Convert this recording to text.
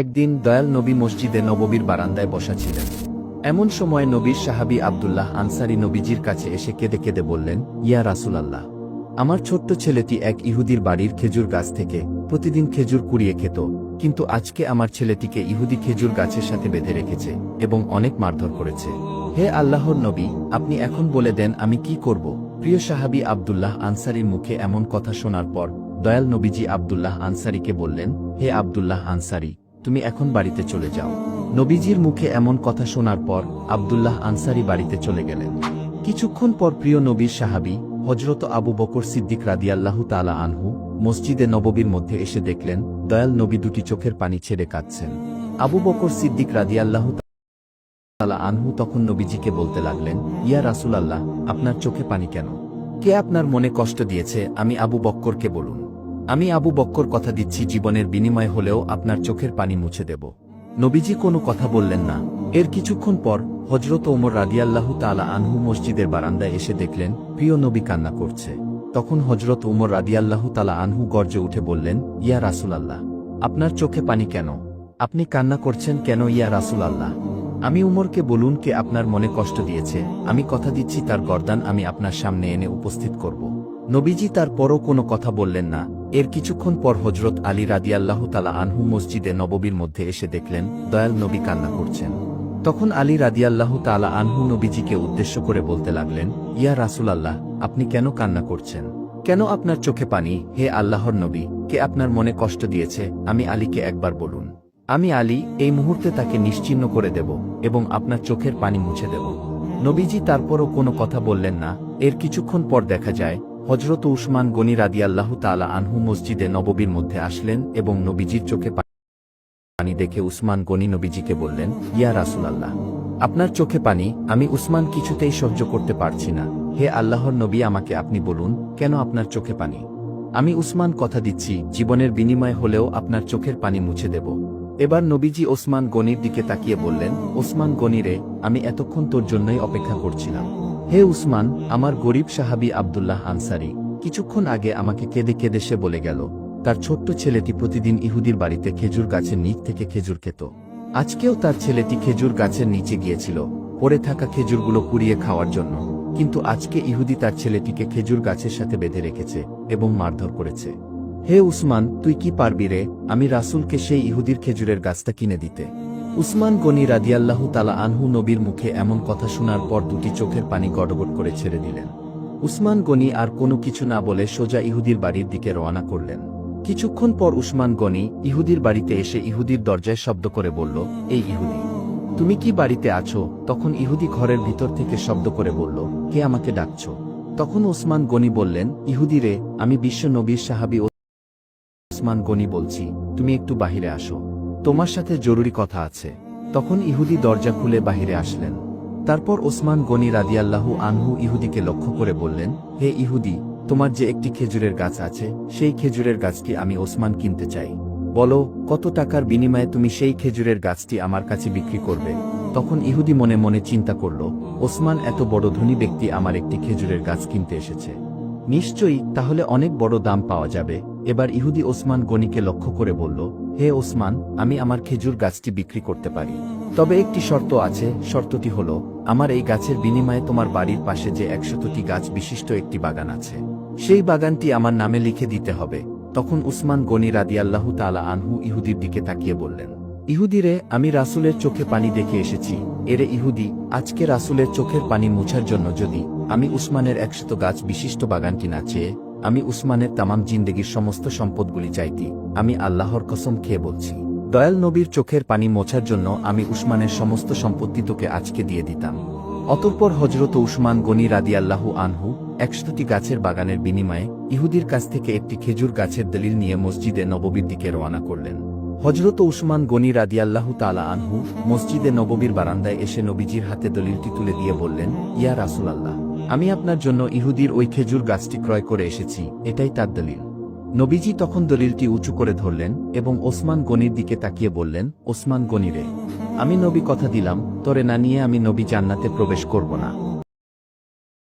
একদিন দয়াল নবী মসজিদে নববীর বারান্দায় বসা ছিলেন। এমন সময় নবীর সাহাবী আবদুল্লাহ আনসারি নবীজির কাছে এসে কেঁদে কেঁদে বললেন, ইয়া রাসূলাল্লাহ, আমার ছোট্ট ছেলেটি এক ইহুদির বাড়ির খেজুর গাছ থেকে প্রতিদিন খেজুর কুড়িয়ে খেত, কিন্তু আজকে আমার ছেলেটিকে ইহুদি খেজুর গাছের সাথে বেঁধে রেখেছে এবং অনেক মারধর করেছে। হে আল্লাহর নবী, আপনি এখন বলে দেন আমি কি করব? প্রিয় সাহাবী আবদুল্লাহ আনসারির মুখে এমন কথা শোনার পর দয়াল নবীজি আবদুল্লাহ আনসারিকে বললেন, হে আবদুল্লাহ আনসারি তুমি এখন বাড়িতে চলে যাও। নবীজির মুখে এমন কথা শোনার পর আবদুল্লাহ আনসারি বাড়িতে চলে গেলেন। কিছুক্ষণ পর প্রিয় নবীর সাহাবী হজরত আবু বকর সিদ্দিক রাদিয়াল্লাহু তালা আনহু, মসজিদে নববীর মধ্যে এসে দেখলেন, দয়াল নবী দুটি চোখের পানি ছেড়ে কাঁদছেন। আবু বকর সিদ্দিক রাদিয়াল্লাহু তালা আনহু তখন নবীজিকে বলতে লাগলেন, ইয়া রাসূলাল্লাহ, আপনার চোখে পানি কেন? কে আপনার মনে কষ্ট দিয়েছে? আমি আবু বক্করকে বলুন। আমি আবু বক্কর কথা দিচ্ছি জীবনের বিনিময় হলেও আপনার চোখের পানি মুছে দেব। নবীজি কোনো কথা বললেন না। এর কিছুক্ষণ পর হজরত ওমর রাদিয়াল্লাহু তালা আনহু মসজিদের বারান্দায় এসে দেখলেন, প্রিয় নবী কান্না করছে। তখন হজরত উমর রাদিয়াল্লাহু তালা আনহু গর্জে উঠে বললেন, ইয়া রাসূলাল্লাহ, আপনার চোখে পানি কেন? আপনি কান্না করছেন কেন, ইয়া রাসূলাল্লাহ? আমি উমরকে বলুন কে আপনার মনে কষ্ট দিয়েছে। আমি কথা দিচ্ছি তার গর্দান আমি আপনার সামনে এনে উপস্থিত করব। নবীজি তার পরও কোনো কথা বললেন না। এর কিছুক্ষণ পর হজরত আলী রাদিয়াল্লাহ তালা আনহু মসজিদে নববীর মধ্যে এসে দেখলেন, দয়াল নবী কান্না করছেন। তখন আলী রাদিয়াল্লাহ তালা আনহু নবীজিকে উদ্দেশ্য করে বলতে লাগলেন, ইয়া রাসূলাল্লাহ, আপনি কেন কান্না করছেন? কেন আপনার চোখে পানি? হে আল্লাহর নবী, কে আপনার মনে কষ্ট দিয়েছে? আমি আলীকে একবার বলুন। আমি আলী, এই মুহূর্তে তাকে নিশ্চিহ্ন করে দেব এবং আপনার চোখের পানি মুছে দেব। নবীজি তারপরও কোনো কথা বললেন না। এর কিছুক্ষণ পর দেখা যায় হজরত উসমান গনি রাদিয়াল্লাহ তালা আনহু মসজিদে নববীর মধ্যে আসলেন এবং নবীজির চোখে পানি দেখে উসমান গনি নবীজিকে বললেন, ইয়া রাসূলাল্লাহ, আপনার চোখে পানি, আমি উসমান কিছুতেই সহ্য করতে পারছি না। হে আল্লাহর নবী, আমাকে আপনি বলুন, কেন আপনার চোখে পানি? আমি উসমান কথা দিচ্ছি, জীবনের বিনিময় হলেও আপনার চোখের পানি মুছে দেব। এবার নবীজি ওসমান গনির দিকে তাকিয়ে বললেন ওসমান গনিরে আমি এতক্ষণ তোর জন্যই অপেক্ষা করছিলাম। হে উসমান, আমার গরিব সাহাবী আবদুল্লাহ আনসারি, কিছুক্ষণ আগে আমাকে কেঁদে কেঁদে সে বলে গেল, তার ছোট্ট ছেলেটি প্রতিদিন ইহুদির বাড়িতে খেজুর গাছের নিচ থেকে খেজুর খেত। আজকেও তার ছেলেটি খেজুর গাছের নিচে গিয়েছিল, পড়ে থাকা খেজুরগুলো কুড়িয়ে খাওয়ার জন্য। কিন্তু আজকে ইহুদি তার ছেলেটিকে খেজুর গাছের সাথে বেঁধে রেখেছে এবং মারধর করেছে। হে উসমান, তুই কি পারবি রে, আমি রাসূলকে সেই ইহুদির খেজুরের গাছটা কিনে দিতে। উসমান গনি রাদিয়াল্লাহু তালা আনহু নবীর মুখে এমন কথা শোনার পর দুটি চোখের পানি গড়গড় করে ছেড়ে দিলেন। উসমান গনি আর কোনো কিছু না বলে সোজা ইহুদির বাড়ির দিকে রওনা করলেন। কিছুক্ষণ পর উসমান গনি ইহুদির বাড়িতে এসে ইহুদির দরজায় শব্দ করে বলল, এই ইহুদি, তুমি কি বাড়িতে আছো? তখন ইহুদি ঘরের ভিতর থেকে শব্দ করে বলল, কে আমাকে ডাকছ? তখন ওসমান গনি বললেন, ইহুদি রে, আমি বিশ্ব নবীর সাহাবি ওসমান গনি বলছি, তুমি একটু বাহিরে আসো। তোমার সাথে জরুরি কথা আছে। তখন ইহুদি দরজা খুলে বাহিরে আসলেন। তারপর ওসমান গনি রাদিয়াল্লাহু আনহু ইহুদিকে লক্ষ্য করে বললেন, হে ইহুদি, তোমার যে একটি খেজুরের গাছ আছে, সেই খেজুরের গাছটি আমি ওসমান কিনতে চাই। বলো, কত টাকার বিনিময়ে তুমি সেই খেজুরের গাছটি আমার কাছে বিক্রি করবে? তখন ইহুদি মনে মনে চিন্তা করল, ওসমান এত বড় ধনী ব্যক্তি আমার একটি খেজুরের গাছ কিনতে এসেছে। নিশ্চয়ই তাহলে অনেক বড় দাম পাওয়া যাবে। এবার ইহুদি ওসমান গনিকে লক্ষ্য করে বলল হে ওসমান, আমি আমার খেজুর গাছটি বিক্রি করতে পারি। তবে একটি শর্ত আছে, শর্তটি হল, আমার এই গাছের বিনিময়ে তোমার বাড়ির পাশে যে একশতটি গাছ বিশিষ্ট একটি বাগান আছে, সেই বাগানটি আমার নামে লিখে দিতে হবে। তখন উসমান গনি রাদিয়াল্লাহু তালা আনহু ইহুদির দিকে তাকিয়ে বললেন, ইহুদিরে, আমি রাসুলের চোখে পানি দেখে এসেছি। এরে ইহুদি, আজকে রাসুলের চোখের পানি মুছার জন্য যদি আমি উসমানের একশত গাছ বিশিষ্ট বাগানটি না চেয়ে আমি উসমানের তামাম জিন্দেগির সমস্ত সম্পদগুলি চাইতি, আমি আল্লাহর কসম খেয়ে বলছি। দয়াল নবীর চোখের পানি মোছার জন্য আমি উসমানের সমস্ত সম্পত্তি তোকে আজকে দিয়ে দিতাম। অতঃপর হজরত উসমান গনি রাদিয়াল্লাহু আনহু একশতটি গাছের বাগানের বিনিময়ে ইহুদির কাছ থেকে একটি খেজুর গাছের দলিল নিয়ে মসজিদে নববীর দিকে রওনা করলেন। হজরত উসমান গনি রাদিয়াল্লাহু তালা আনহু মসজিদে নববীর বারান্দায় এসে নবীজির হাতে দলিলটি তুলে দিয়ে বললেন, ইয়া রাসূলাল্লাহ আমি আপনার জন্য ইহুদির ওই খেজুর গাছটি ক্রয় করে এসেছি, এটাই তার দলিল। নবীজি তখন দলিলটি উঁচু করে ধরলেন এবং ওসমান গনির দিকে তাকিয়ে বললেন, ওসমান গনিরে আমি নবী কথা দিলাম, তরে না নিয়ে আমি নবী জান্নাতে প্রবেশ করব না।